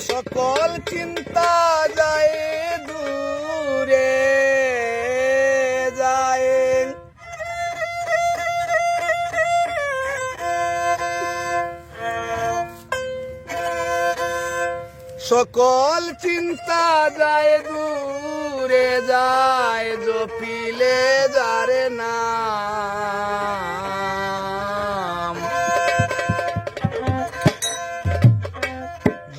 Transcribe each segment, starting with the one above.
সকল চিন্তা যায় দূরে যায়। সকল চিন্তা যায় দূরে যায় জপিলে যায়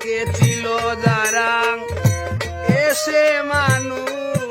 কে ছিল দাঁড়াং এসে মানুষ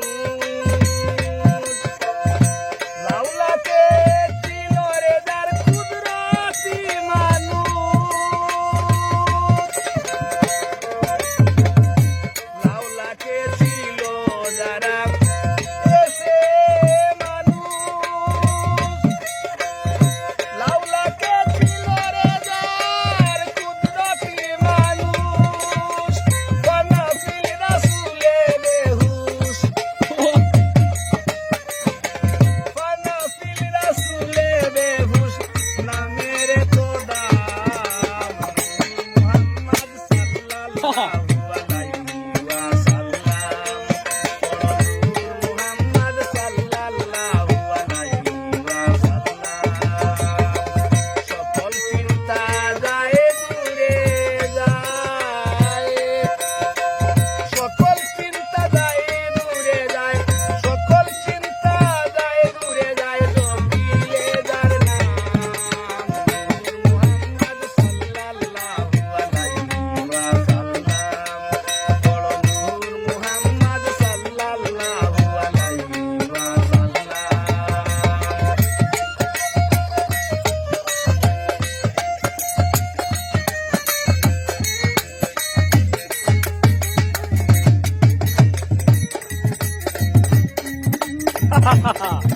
ha ha ha.